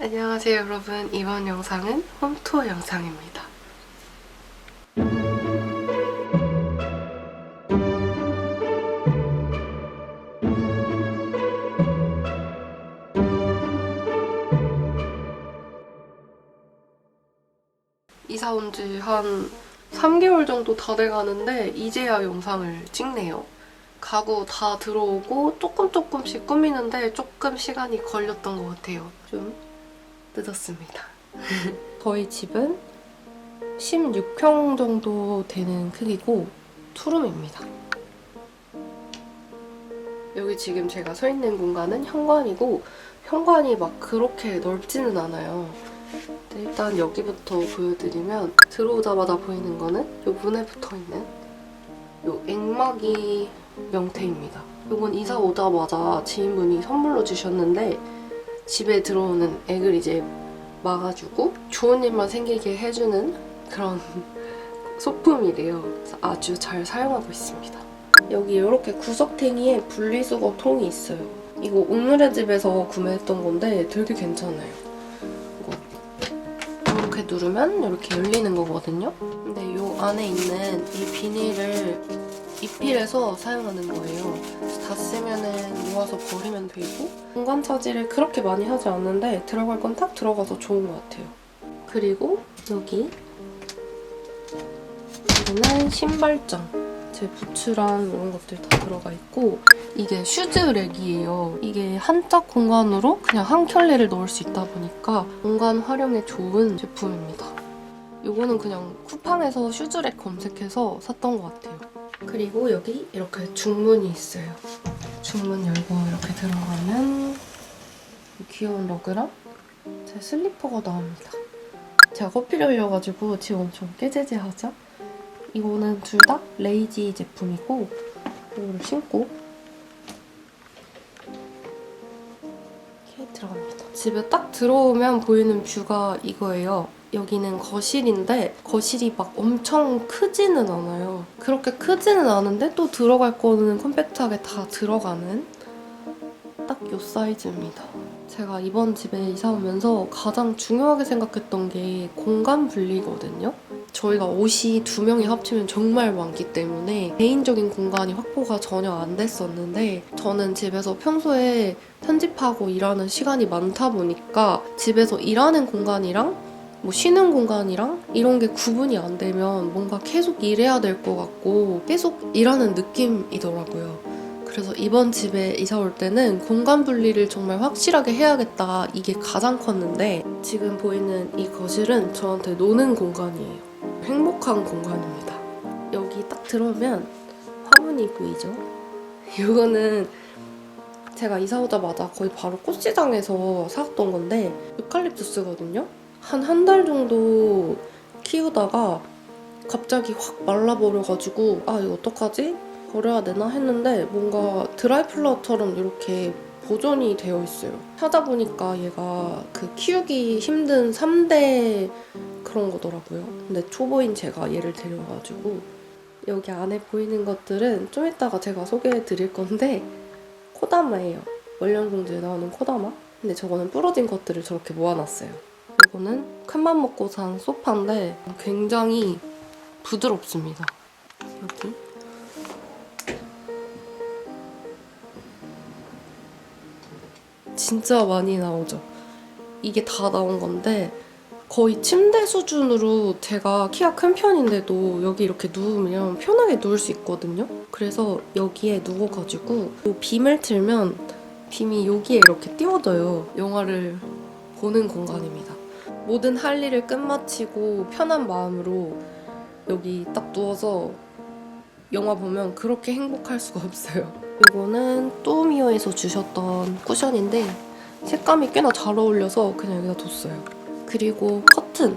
안녕하세요 여러분. 이번 영상은 홈투어 영상입니다. 이사 온 지 한 3개월 정도 다 돼가는데 이제야 영상을 찍네요. 가구 다 들어오고 조금 조금씩 꾸미는데 조금 시간이 걸렸던 것 같아요. 좀 늦었습니다. 저희 집은 16평 정도 되는 크기고 투룸입니다. 여기 지금 제가 서 있는 공간은 현관이고 현관이 막 그렇게 넓지는 않아요. 일단 여기부터 보여드리면 들어오자마자 보이는 거는 이 문에 붙어있는 이 앵마기 명태입니다. 이건 이사 오자마자 지인분이 선물로 주셨는데 집에 들어오는 액을 이제 막아주고 좋은 일만 생기게 해주는 그런 소품이래요. 아주 잘 사용하고 있습니다. 여기 이렇게 구석탱이에 분리수거 통이 있어요. 이거 오늘의 집에서 구매했던 건데 되게 괜찮아요. 이렇게 누르면 이렇게 열리는 거거든요. 근데 이 안에 있는 이 비닐을 입필해서 사용하는 거예요. 다 쓰면은 모아서 버리면 되고 공간 차지를 그렇게 많이 하지 않는데 들어갈 건 딱 들어가서 좋은 것 같아요. 그리고 여기 여기는 신발장 제 부츠랑 이런 것들 다 들어가 있고 이게 슈즈 랙이에요. 이게 한짝 공간으로 그냥 한 켤레를 넣을 수 있다 보니까 공간 활용에 좋은 제품입니다. 이거는 그냥 쿠팡에서 슈즈랙 검색해서 샀던 것 같아요. 그리고 여기 이렇게 중문이 있어요. 중문 열고 이렇게 들어가면 귀여운 러그랑 제 슬리퍼가 나옵니다. 제가 커피를 흘려가지고 지금 엄청 깨재재하죠? 이거는 둘 다 레이지 제품이고 이거를 신고 이렇게 들어갑니다. 집에 딱 들어오면 보이는 뷰가 이거예요. 여기는 거실인데 거실이 막 엄청 크지는 않아요. 그렇게 크지는 않은데 또 들어갈 거는 컴팩트하게 다 들어가는 딱 요 사이즈입니다. 제가 이번 집에 이사 오면서 가장 중요하게 생각했던 게 공간 분리거든요. 저희가 옷이 두 명이 합치면 정말 많기 때문에 개인적인 공간이 확보가 전혀 안 됐었는데 저는 집에서 평소에 편집하고 일하는 시간이 많다 보니까 집에서 일하는 공간이랑 뭐 쉬는 공간이랑 이런 게 구분이 안 되면 뭔가 계속 일해야 될 것 같고 계속 일하는 느낌이더라고요. 그래서 이번 집에 이사 올 때는 공간 분리를 정말 확실하게 해야겠다. 이게 가장 컸는데 지금 보이는 이 거실은 저한테 노는 공간이에요. 행복한 공간입니다. 여기 딱 들어오면 화분이 보이죠? 이거는 제가 이사 오자마자 거의 바로 꽃시장에서 사왔던 건데 유칼립투스거든요. 한 한 달 정도 키우다가 갑자기 확 말라버려가지고 아 이거 어떡하지? 버려야 되나 했는데 뭔가 드라이 플라워처럼 이렇게 보존이 되어 있어요. 찾아보니까 얘가 그 키우기 힘든 3대 그런 거더라고요. 근데 초보인 제가 얘를 데려와가지고 여기 안에 보이는 것들은 좀 이따가 제가 소개해 드릴 건데 코다마예요. 월령공주에 나오는 코다마. 근데 저거는 부러진 것들을 저렇게 모아놨어요. 이거는 큰맘 먹고 산 소파인데 굉장히 부드럽습니다. 여기 진짜 많이 나오죠. 이게 다 나온 건데 거의 침대 수준으로 제가 키가 큰 편인데도 여기 이렇게 누우면 편하게 누울 수 있거든요. 그래서 여기에 누워가지고 이 빔을 틀면 빔이 여기에 이렇게 띄워져요. 영화를 보는 공간입니다. 모든 할 일을 끝마치고 편한 마음으로 여기 딱 누워서 영화 보면 그렇게 행복할 수가 없어요. 이거는 또미어에서 주셨던 쿠션인데 색감이 꽤나 잘 어울려서 그냥 여기다 뒀어요. 그리고 커튼.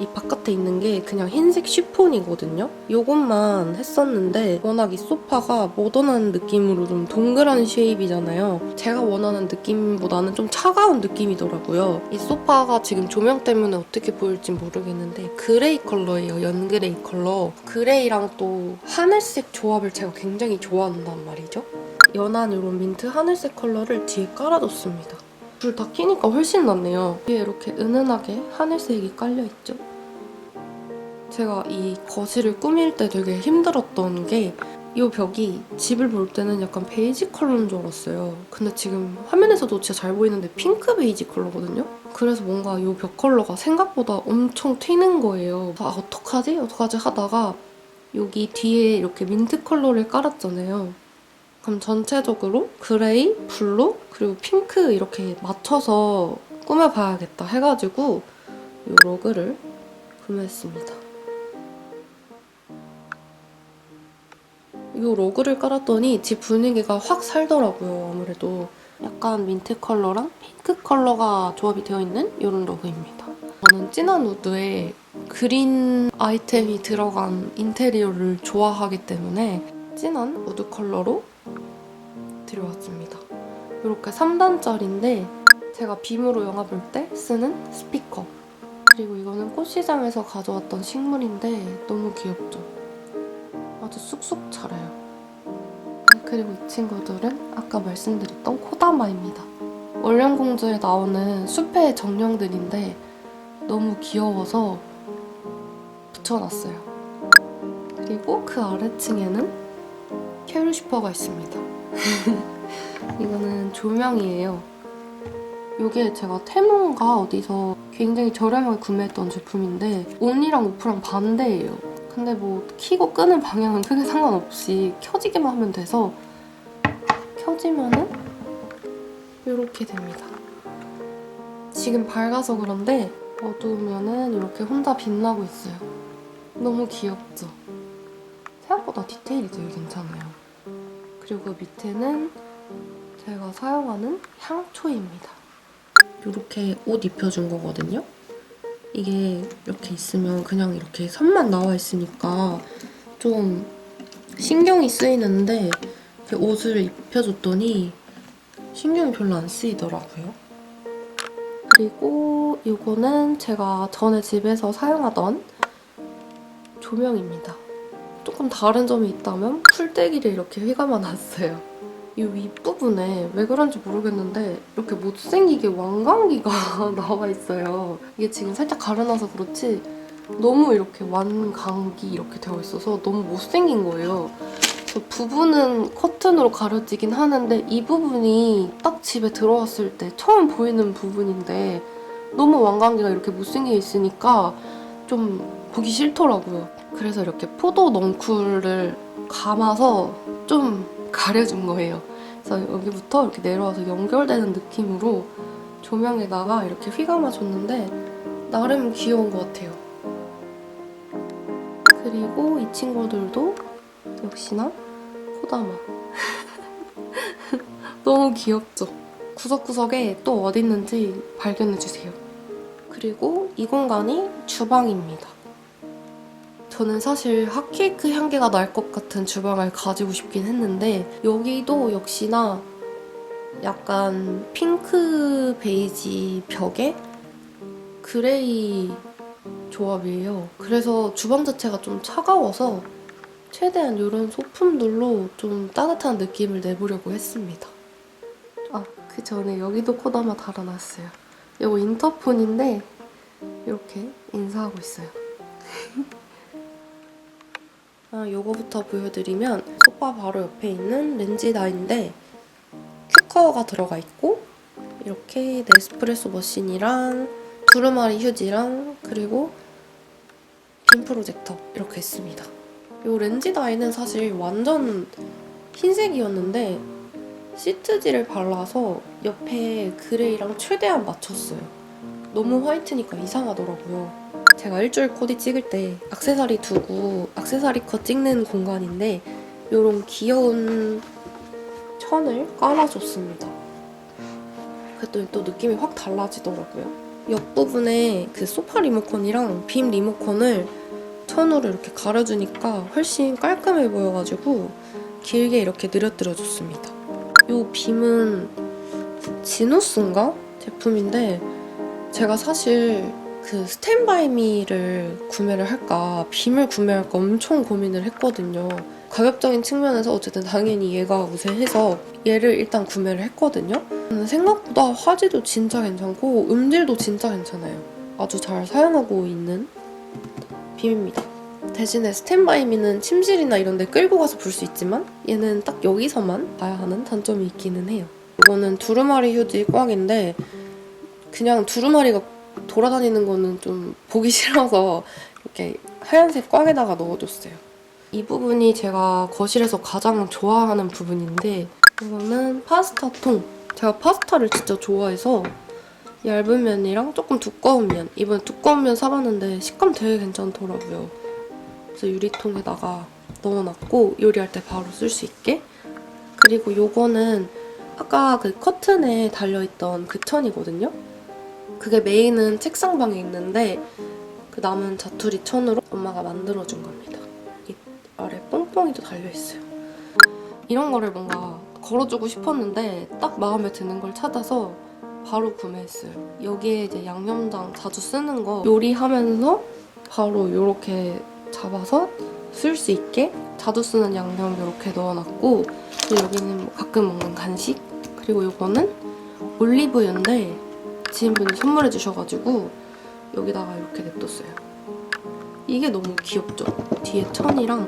이 바깥에 있는 게 그냥 흰색 쉬폰이거든요. 이것만 했었는데 워낙 이 소파가 모던한 느낌으로 좀 동그란 쉐입이잖아요. 제가 원하는 느낌보다는 좀 차가운 느낌이더라고요. 이 소파가 지금 조명 때문에 어떻게 보일지 모르겠는데 그레이 컬러예요. 연그레이 컬러. 그레이랑 또 하늘색 조합을 제가 굉장히 좋아한단 말이죠. 연한 이런 민트 하늘색 컬러를 뒤에 깔아뒀습니다. 불다 켜니까 훨씬 낫네요. 위에 이렇게 은은하게 하늘색이 깔려있죠. 제가 이 거실을 꾸밀 때 되게 힘들었던 게 이 벽이 집을 볼 때는 약간 베이지 컬러인 줄 알았어요. 근데 지금 화면에서도 진짜 잘 보이는데 핑크 베이지 컬러거든요? 그래서 뭔가 이 벽 컬러가 생각보다 엄청 튀는 거예요. 아, 어떡하지? 어떡하지? 하다가 여기 뒤에 이렇게 민트 컬러를 깔았잖아요. 그럼 전체적으로 그레이, 블루, 그리고 핑크 이렇게 맞춰서 꾸며봐야겠다 해가지고 이 로그를 구매했습니다. 이 로그를 깔았더니 집 분위기가 확 살더라고요, 아무래도. 약간 민트 컬러랑 핑크 컬러가 조합이 되어 있는 이런 로그입니다. 저는 진한 우드에 그린 아이템이 들어간 인테리어를 좋아하기 때문에 진한 우드 컬러로 들여왔습니다. 이렇게 3단짜리인데 제가 빔으로 영화 볼 때 쓰는 스피커 그리고 이거는 꽃시장에서 가져왔던 식물인데 너무 귀엽죠? 아주 쑥쑥 자라요. 그리고 이 친구들은 아까 말씀드렸던 코다마입니다. 월령공주에 나오는 숲의 정령들인데 너무 귀여워서 붙여놨어요. 그리고 그 아래층에는 캐루시퍼가 있습니다. 이거는 조명이에요. 이게 제가 테몬가 어디서 굉장히 저렴하게 구매했던 제품인데 온이랑 오프랑 반대예요. 근데 뭐 키고 끄는 방향은 크게 상관없이 켜지기만 하면 돼서 켜지면은 이렇게 됩니다. 지금 밝아서 그런데 어두우면은 이렇게 혼자 빛나고 있어요. 너무 귀엽죠? 생각보다 디테일이 되게 괜찮아요. 그리고 그 밑에는 제가 사용하는 향초입니다. 이렇게 옷 입혀준 거거든요. 이게 이렇게 있으면 그냥 이렇게 선만 나와 있으니까 좀 신경이 쓰이는데 옷을 입혀줬더니 신경이 별로 안 쓰이더라고요. 그리고 이거는 제가 전에 집에서 사용하던 조명입니다. 조금 다른 점이 있다면 풀떼기를 이렇게 휘감아 놨어요. 이 윗부분에 왜 그런지 모르겠는데 이렇게 못생기게 왕광기가 나와 있어요. 이게 지금 살짝 가려놔서 그렇지 너무 이렇게 완광기 이렇게 되어 있어서 너무 못생긴 거예요. 그래서 부분은 커튼으로 가려지긴 하는데 이 부분이 딱 집에 들어왔을 때 처음 보이는 부분인데 너무 왕광기가 이렇게 못생겨 있으니까 좀 보기 싫더라고요. 그래서 이렇게 포도 넝쿨을 감아서 좀 가려준 거예요. 그래서 여기부터 이렇게 내려와서 연결되는 느낌으로 조명에다가 이렇게 휘감아 줬는데 나름 귀여운 것 같아요. 그리고 이 친구들도 역시나 코다마. 너무 귀엽죠? 구석구석에 또 어디 있는지 발견해주세요. 그리고 이 공간이 주방입니다. 저는 사실 핫케이크 향기가 날 것 같은 주방을 가지고 싶긴 했는데 여기도 역시나 약간 핑크 베이지 벽에 그레이 조합이에요. 그래서 주방 자체가 좀 차가워서 최대한 이런 소품들로 좀 따뜻한 느낌을 내보려고 했습니다. 아, 그 전에 여기도 코다마 달아놨어요. 이거 인터폰인데 이렇게 인사하고 있어요. 아, 요거부터 보여드리면 소파 바로 옆에 있는 렌지다인데 큐커가 들어가 있고 이렇게 네스프레소 머신이랑 두루마리 휴지랑 그리고 빔 프로젝터 이렇게 있습니다. 요 렌지다이는 사실 완전 흰색이었는데 시트지를 발라서 옆에 그레이랑 최대한 맞췄어요. 너무 화이트니까 이상하더라고요. 제가 일주일 코디 찍을 때 악세사리 두고 악세사리 컷 찍는 공간인데 이런 귀여운 천을 깔아줬습니다. 그랬더니 또 느낌이 확 달라지더라고요. 옆부분에 그 소파 리모컨이랑 빔 리모컨을 천으로 이렇게 가려주니까 훨씬 깔끔해 보여가지고 길게 이렇게 늘어뜨려줬습니다. 이 빔은 지노스인가? 제품인데 제가 사실 그 스탠바이미를 구매를 할까 빔을 구매할까 엄청 고민을 했거든요. 가격적인 측면에서 어쨌든 당연히 얘가 우세해서 얘를 일단 구매를 했거든요. 생각보다 화질도 진짜 괜찮고 음질도 진짜 괜찮아요. 아주 잘 사용하고 있는 빔입니다. 대신에 스탠바이미는 침실이나 이런 데 끌고 가서 불수 있지만 얘는 딱 여기서만 봐야 하는 단점이 있기는 해요. 이거는 두루마리 휴지 꽉인데 그냥 두루마리가 돌아다니는 거는 좀 보기 싫어서 이렇게 하얀색 꽉에다가 넣어줬어요. 이 부분이 제가 거실에서 가장 좋아하는 부분인데 이거는 파스타 통. 제가 파스타를 진짜 좋아해서 얇은 면이랑 조금 두꺼운 면. 이번에 두꺼운 면 사봤는데 식감 되게 괜찮더라고요. 그래서 유리통에다가 넣어놨고 요리할 때 바로 쓸 수 있게. 그리고 요거는 아까 그 커튼에 달려있던 그 천이거든요. 그게 메인은 책상방에 있는데 그 남은 자투리 천으로 엄마가 만들어준 겁니다. 여기 아래 뽕뽕이도 달려있어요. 이런 거를 뭔가 걸어주고 싶었는데 딱 마음에 드는 걸 찾아서 바로 구매했어요. 여기에 이제 양념장 자주 쓰는 거 요리하면서 바로 이렇게 잡아서 쓸 수 있게 자주 쓰는 양념 이렇게 넣어놨고 그리고 여기는 뭐 가끔 먹는 간식 그리고 이거는 올리브유인데 지인분이 선물해 주셔가지고 여기다가 이렇게 냅뒀어요. 이게 너무 귀엽죠? 뒤에 천이랑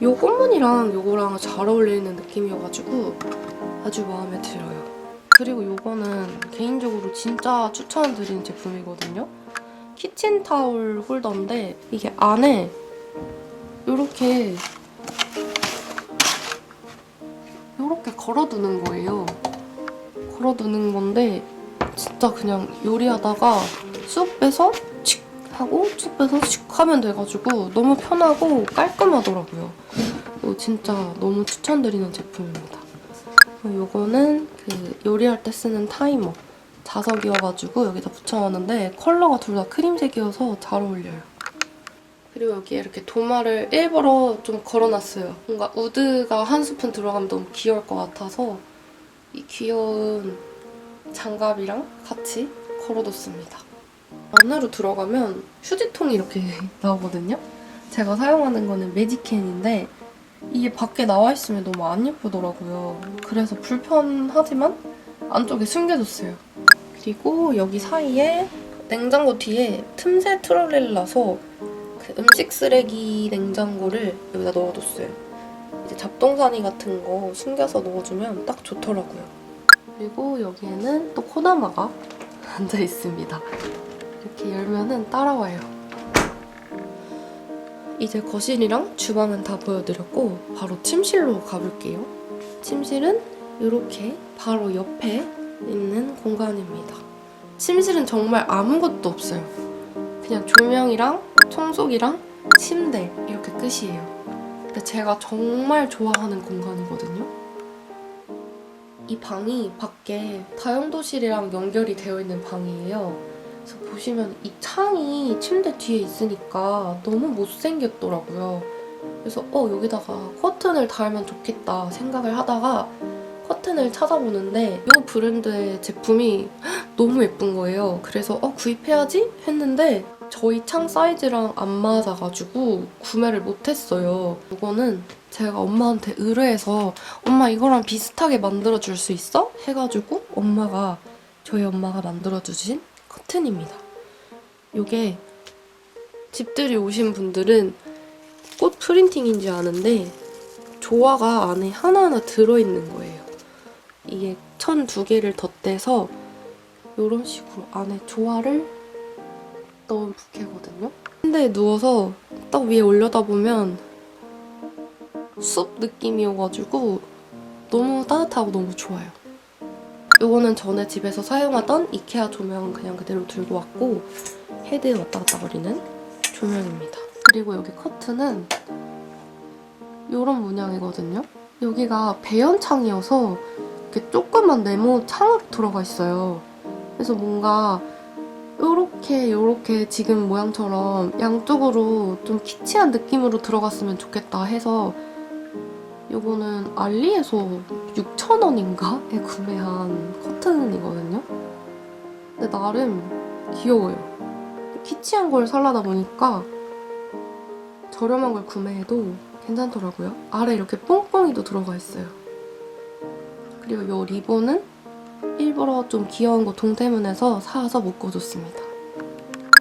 요 꽃무늬랑 요거랑 잘 어울리는 느낌이어가지고 아주 마음에 들어요. 그리고 요거는 개인적으로 진짜 추천드리는 제품이거든요. 키친타올 홀더인데 이게 안에 요렇게 요렇게 걸어두는 거예요. 걸어두는 건데 진짜 그냥 요리하다가 쑥 빼서 칙 하고 쑥 빼서 칙 하면 돼가지고 너무 편하고 깔끔하더라고요. 이거 진짜 너무 추천드리는 제품입니다. 요거는 그 요리할 때 쓰는 타이머 자석이어가지고 여기다 붙여놨는데 컬러가 둘 다 크림색이어서 잘 어울려요. 그리고 여기에 이렇게 도마를 일부러 좀 걸어놨어요. 뭔가 우드가 한 스푼 들어가면 너무 귀여울 것 같아서 이 귀여운 장갑이랑 같이 걸어뒀습니다. 안으로 들어가면 휴지통이 이렇게 나오거든요. 제가 사용하는 거는 매직캔인데 이게 밖에 나와 있으면 너무 안 예쁘더라고요. 그래서 불편하지만 안쪽에 숨겨뒀어요. 그리고 여기 사이에 냉장고 뒤에 틈새 트롤리를 놔서 그 음식 쓰레기 냉장고를 여기다 넣어뒀어요. 이제 잡동사니 같은 거 숨겨서 넣어주면 딱 좋더라고요. 그리고 여기에는 또 코다마가 앉아 있습니다. 이렇게 열면은 따라와요. 이제 거실이랑 주방은 다 보여드렸고 바로 침실로 가볼게요. 침실은 이렇게 바로 옆에 있는 공간입니다. 침실은 정말 아무것도 없어요. 그냥 조명이랑 청소기랑 침대 이렇게 끝이에요. 근데 제가 정말 좋아하는 공간이거든요. 이 방이 밖에 다용도실이랑 연결이 되어 있는 방이에요. 그래서 보시면 이 창이 침대 뒤에 있으니까 너무 못생겼더라고요. 그래서 어 여기다가 커튼을 달면 좋겠다 생각을 하다가 커튼을 찾아보는데 이 브랜드의 제품이 너무 예쁜 거예요. 그래서 어 구입해야지 했는데 저희 창 사이즈랑 안 맞아가지고 구매를 못했어요. 이거는 제가 엄마한테 의뢰해서 엄마 이거랑 비슷하게 만들어줄 수 있어? 해가지고 엄마가 저희 엄마가 만들어주신 커튼입니다. 이게 집들이 오신 분들은 꽃 프린팅인지 아는데 조화가 안에 하나하나 들어있는 거예요. 이게 천 두 개를 덧대서 이런 식으로 안에 조화를 넣은 부케거든요. 침대에 누워서 딱 위에 올려다보면 숲 느낌이어가지고 너무 따뜻하고 너무 좋아요. 이거는 전에 집에서 사용하던 이케아 조명 그냥 그대로 들고 왔고 헤드 왔다 갔다 거리는 조명입니다. 그리고 여기 커튼은 이런 문양이거든요. 여기가 배연창이어서 이렇게 조그만 네모 창으로 들어가 있어요. 그래서 뭔가 요렇게 요렇게 지금 모양처럼 양쪽으로 좀 키치한 느낌으로 들어갔으면 좋겠다 해서 요거는 알리에서 6,000원인가에 구매한 커튼이거든요. 근데 나름 귀여워요. 키치한 걸 살라다 보니까 저렴한 걸 구매해도 괜찮더라고요. 아래 이렇게 뽕뽕이도 들어가 있어요. 그리고 이 리본은 일부러 좀 귀여운 거 동대문에서 사서 묶어줬습니다.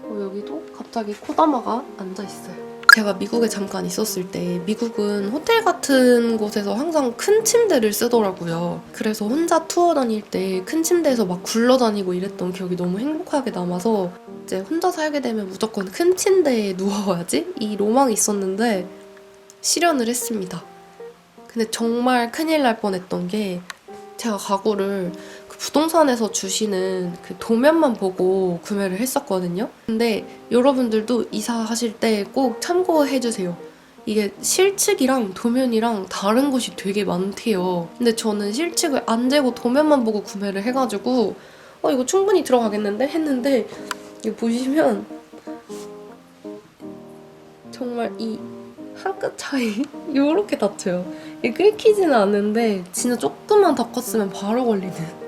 어, 여기도 갑자기 코다마가 앉아있어요. 제가 미국에 잠깐 있었을 때 미국은 호텔 같은 곳에서 항상 큰 침대를 쓰더라고요. 그래서 혼자 투어 다닐 때 큰 침대에서 막 굴러다니고 이랬던 기억이 너무 행복하게 남아서 이제 혼자 살게 되면 무조건 큰 침대에 누워야지 이 로망이 있었는데 실현을 했습니다. 근데 정말 큰일 날 뻔했던 게 제가 가구를 그 부동산에서 주시는 그 도면만 보고 구매를 했었거든요. 근데 여러분들도 이사하실 때 꼭 참고해 주세요. 이게 실측이랑 도면이랑 다른 것이 되게 많대요. 근데 저는 실측을 안 재고 도면만 보고 구매를 해가지고 어 이거 충분히 들어가겠는데 했는데 이거 보시면 정말 이 한 끗 차이 요렇게 다쳐요. 이게 끓기지는 않는데 진짜 조금만 닦았으면 바로 걸리는.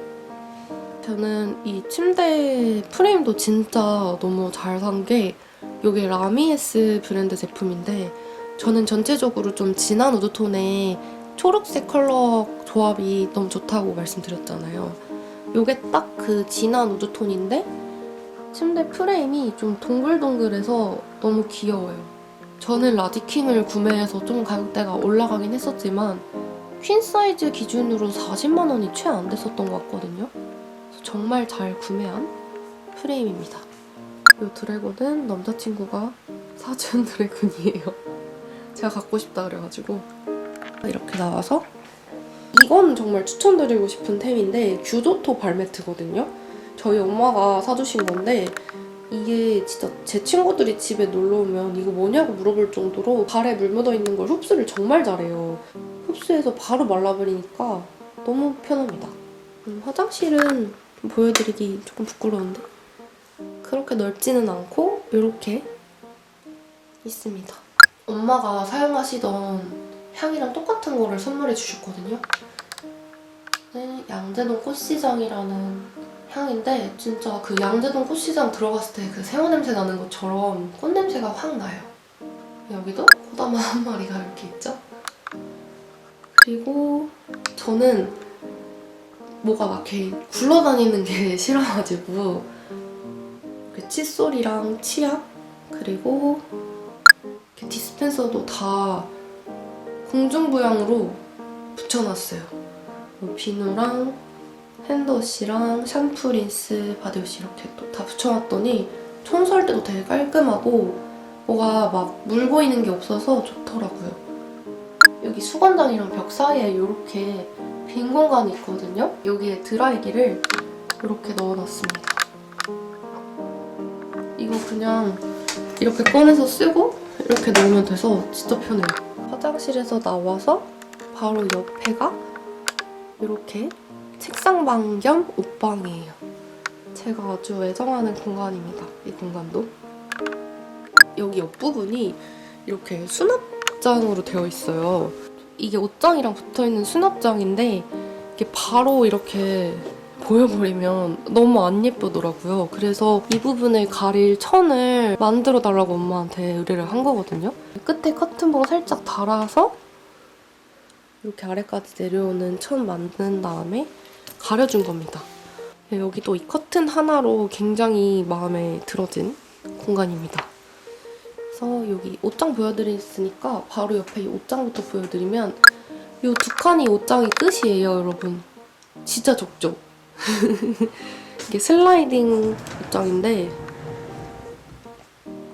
저는 이 침대 프레임도 진짜 너무 잘 산 게 이게 라미에스 브랜드 제품인데 저는 전체적으로 좀 진한 우드톤에 초록색 컬러 조합이 너무 좋다고 말씀드렸잖아요. 이게 딱 그 진한 우드톤인데 침대 프레임이 좀 동글동글해서 너무 귀여워요. 저는 라디킹을 구매해서 좀 가격대가 올라가긴 했었지만 퀸 사이즈 기준으로 40만 원이 채 안 됐었던 것 같거든요. 정말 잘 구매한 프레임입니다. 이 드래곤은 남자친구가 사준 드래곤이에요. 제가 갖고 싶다 그래가지고 이렇게 나와서 이건 정말 추천드리고 싶은 템인데 규조토 발매트거든요. 저희 엄마가 사주신 건데 이게 진짜 제 친구들이 집에 놀러 오면 이거 뭐냐고 물어볼 정도로 발에 물 묻어 있는 걸 흡수를 정말 잘해요. 흡수해서 바로 말라버리니까 너무 편합니다. 음, 화장실은 좀 보여드리기 조금 부끄러운데 그렇게 넓지는 않고 이렇게 있습니다. 엄마가 사용하시던 향이랑 똑같은 거를 선물해 주셨거든요. 네, 양재동 꽃시장이라는 향인데 진짜 그 양재동 꽃시장 들어갔을 때 그 새우 냄새 나는 것처럼 꽃 냄새가 확 나요. 여기도 코다마 한 마리가 이렇게 있죠. 그리고 저는 뭐가 막 이렇게 굴러다니는 게 싫어가지고 그 칫솔이랑 치약 그리고 디스펜서도 다 공중부양으로 붙여놨어요. 뭐 비누랑 핸드워시랑 샴푸, 린스, 바디워시 이렇게 또 다 붙여놨더니 청소할 때도 되게 깔끔하고 뭐가 막 물고 있는 게 없어서 좋더라고요. 여기 수건장이랑 벽 사이에 이렇게 빈 공간이 있거든요. 여기에 드라이기를 이렇게 넣어놨습니다. 이거 그냥 이렇게 꺼내서 쓰고 이렇게 넣으면 돼서 진짜 편해요. 화장실에서 나와서 바로 옆에가 이렇게 책상방 겸 옷방이에요. 제가 아주 애정하는 공간입니다. 이 공간도. 여기 옆부분이 이렇게 수납장으로 되어 있어요. 이게 옷장이랑 붙어있는 수납장인데 이게 바로 이렇게 보여버리면 너무 안 예쁘더라고요. 그래서 이 부분을 가릴 천을 만들어 달라고 엄마한테 의뢰를 한 거거든요. 끝에 커튼봉 살짝 달아서 이렇게 아래까지 내려오는 천 만든 다음에 가려준 겁니다. 네, 여기도 이 커튼 하나로 굉장히 마음에 들어진 공간입니다. 그래서 여기 옷장 보여드렸으니까 바로 옆에 이 옷장부터 보여드리면 이 두 칸이 옷장이 끝이에요, 여러분. 진짜 적죠? 이게 슬라이딩 옷장인데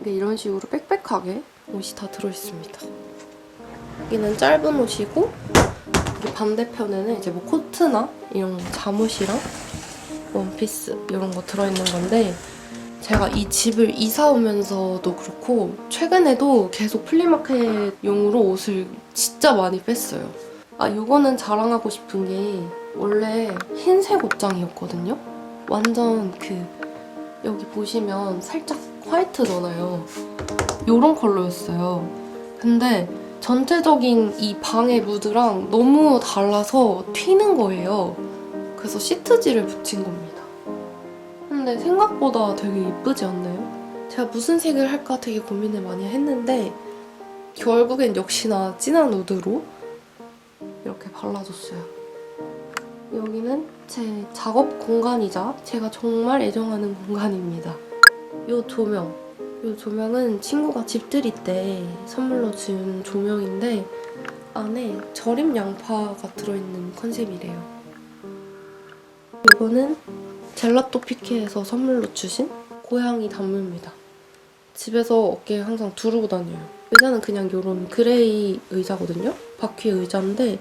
이게 이런 식으로 빽빽하게 옷이 다 들어있습니다. 여기는 짧은 옷이고 여기 반대편에는 이제 뭐 코트나 이런 잠옷이랑 원피스 이런 거 들어있는 건데 제가 이 집을 이사 오면서도 그렇고 최근에도 계속 플리마켓용으로 옷을 진짜 많이 뺐어요. 아 이거는 자랑하고 싶은 게 원래 흰색 옷장이었거든요. 완전 그 여기 보시면 살짝 화이트잖아요. 이런 컬러였어요. 근데 전체적인 이 방의 무드랑 너무 달라서 튀는 거예요. 그래서 시트지를 붙인 겁니다. 근데 생각보다 되게 예쁘지 않나요? 제가 무슨 색을 할까 되게 고민을 많이 했는데 결국엔 역시나 진한 우드로 이렇게 발라줬어요. 여기는 제 작업 공간이자 제가 정말 애정하는 공간입니다. 이 조명. 이 조명은 친구가 집들이 때 선물로 준 조명인데 안에 절임 양파가 들어있는 컨셉이래요. 이거는 젤라또 피케에서 선물로 주신 고양이 단무입니다. 집에서 어깨에 항상 두르고 다녀요. 의자는 그냥 이런 그레이 의자거든요. 바퀴 의자인데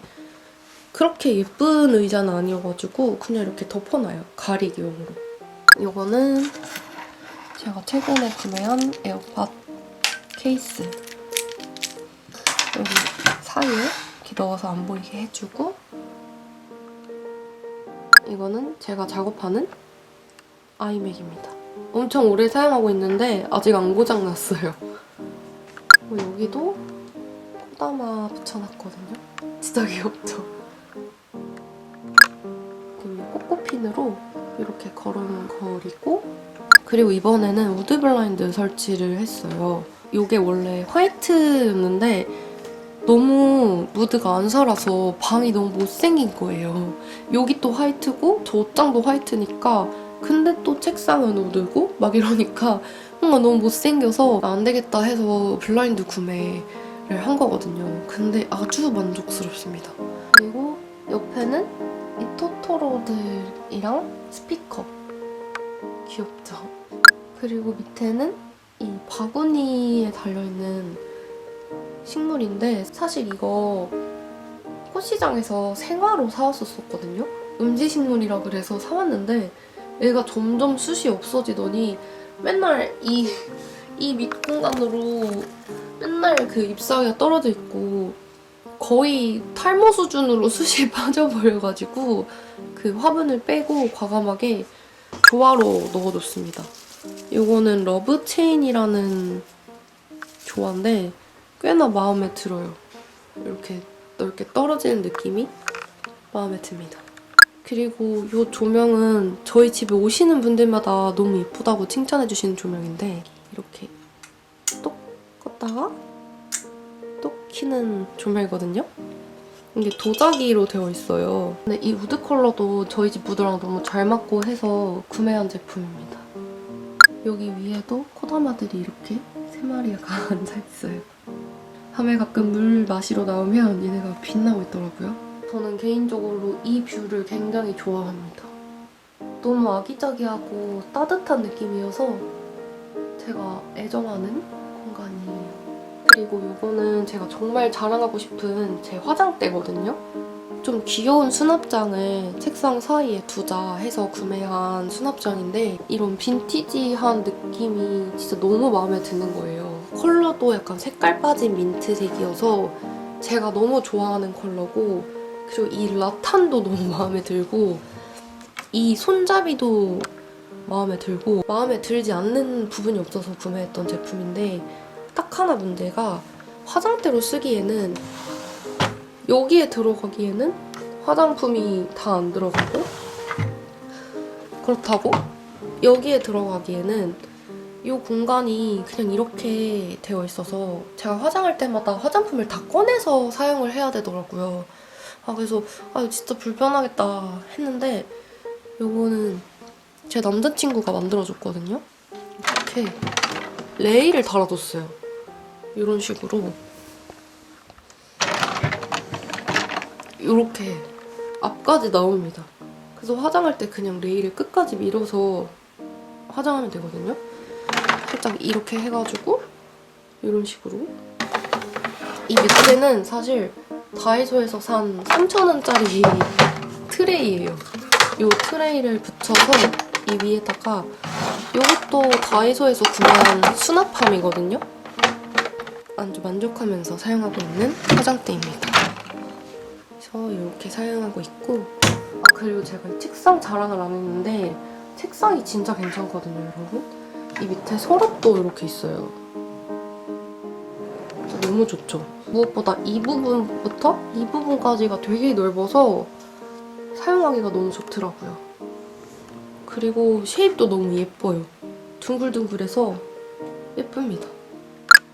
그렇게 예쁜 의자는 아니어가지고 그냥 이렇게 덮어놔요. 가리기용으로. 이거는 제가 최근에 구매한 에어팟 케이스. 여기 사이에 이렇게 넣어서 안 보이게 해주고 이거는 제가 작업하는 아이맥입니다. 엄청 오래 사용하고 있는데 아직 안 고장났어요. 그리고 여기도 코다마 붙여놨거든요. 진짜 귀엽죠? 그리고 코코핀으로 이렇게 걸어놓은 거울이고 그리고 이번에는 우드 블라인드 설치를 했어요. 이게 원래 화이트였는데 너무 무드가 안 살아서 방이 너무 못생긴 거예요. 여기 또 화이트고 저 옷장도 화이트니까 근데 또 책상은 우드고 막 이러니까 뭔가 너무 못생겨서 안 되겠다 해서 블라인드 구매를 한 거거든요. 근데 아주 만족스럽습니다. 그리고 옆에는 이 토토로들이랑 스피커 귀엽죠? 그리고 밑에는 이 바구니에 달려있는 식물인데 사실 이거 꽃시장에서 생화로 사왔었거든요. 음지식물이라 그래서 사왔는데 얘가 점점 숱이 없어지더니 맨날 이, 이 밑공간으로 맨날 그 잎사귀가 떨어져 있고 거의 탈모 수준으로 숱이 빠져버려가지고 그 화분을 빼고 과감하게 조화로 넣어줬습니다. 이거는 러브 체인이라는 조화인데 꽤나 마음에 들어요. 이렇게 넓게 떨어지는 느낌이 마음에 듭니다. 그리고 이 조명은 저희 집에 오시는 분들마다 너무 예쁘다고 칭찬해주시는 조명인데 이렇게 똑 껐다가 똑 켜는 조명이거든요. 이게 도자기로 되어 있어요. 근데 이 우드 컬러도 저희 집 무드랑 너무 잘 맞고 해서 구매한 제품입니다. 여기 위에도 코다마들이 이렇게 세 마리가 앉아있어요. 밤에 가끔 물 마시러 나오면 얘네가 빛나고 있더라고요. 저는 개인적으로 이 뷰를 굉장히 좋아합니다. 너무 아기자기하고 따뜻한 느낌이어서 제가 애정하는 공간이에요. 그리고 이거는 제가 정말 자랑하고 싶은 제 화장대거든요. 좀 귀여운 수납장을 책상 사이에 두자 해서 구매한 수납장인데 이런 빈티지한 느낌이 진짜 너무 마음에 드는 거예요. 컬러도 약간 색깔 빠진 민트색이어서 제가 너무 좋아하는 컬러고 그리고 이 라탄도 너무 마음에 들고 이 손잡이도 마음에 들고 마음에 들지 않는 부분이 없어서 구매했던 제품인데 딱 하나 문제가 화장대로 쓰기에는 여기에 들어가기에는 화장품이 다 안 들어가고 그렇다고 여기에 들어가기에는 이 공간이 그냥 이렇게 되어 있어서 제가 화장할 때마다 화장품을 다 꺼내서 사용을 해야 되더라고요. 아 그래서 아 진짜 불편하겠다 했는데 요거는 제 남자친구가 만들어줬거든요. 이렇게 레일을 달아줬어요. 이런 식으로 이렇게 앞까지 나옵니다. 그래서 화장할 때 그냥 레일을 끝까지 밀어서 화장하면 되거든요. 살짝 이렇게 해가지고 이런 식으로 이 밑에는 사실 다이소에서 산 3,000원짜리 트레이예요. 이 트레이를 붙여서 이 위에다가 이것도 다이소에서 구매한 수납함이거든요. 아주 만족하면서 사용하고 있는 화장대입니다. 그래서 이렇게 사용하고 있고 아 그리고 제가 이 책상 자랑을 안 했는데 책상이 진짜 괜찮거든요, 여러분. 이 밑에 서랍도 이렇게 있어요. 너무 좋죠. 무엇보다 이 부분부터 이 부분까지가 되게 넓어서 사용하기가 너무 좋더라고요. 그리고 쉐입도 너무 예뻐요. 둥글둥글해서 예쁩니다.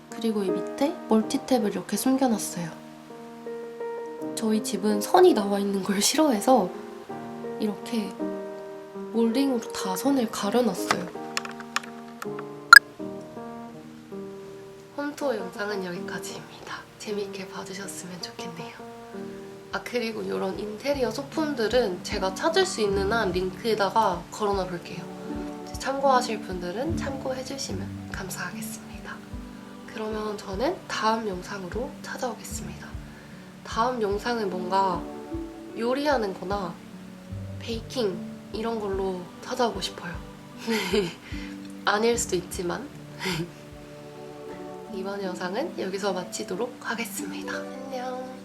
그리고 이 밑에 멀티탭을 이렇게 숨겨놨어요. 저희 집은 선이 나와 있는 걸 싫어해서 이렇게 몰딩으로 다 선을 가려놨어요. 영상은 여기까지입니다. 재밌게 봐주셨으면 좋겠네요. 아 그리고 이런 인테리어 소품들은 제가 찾을 수 있는 한 링크에다가 걸어놔 볼게요. 참고하실 분들은 참고해주시면 감사하겠습니다. 그러면 저는 다음 영상으로 찾아오겠습니다. 다음 영상은 뭔가 요리하는 거나 베이킹 이런 걸로 찾아오고 싶어요. 아닐 수도 있지만 이번 영상은 여기서 마치도록 하겠습니다. 안녕.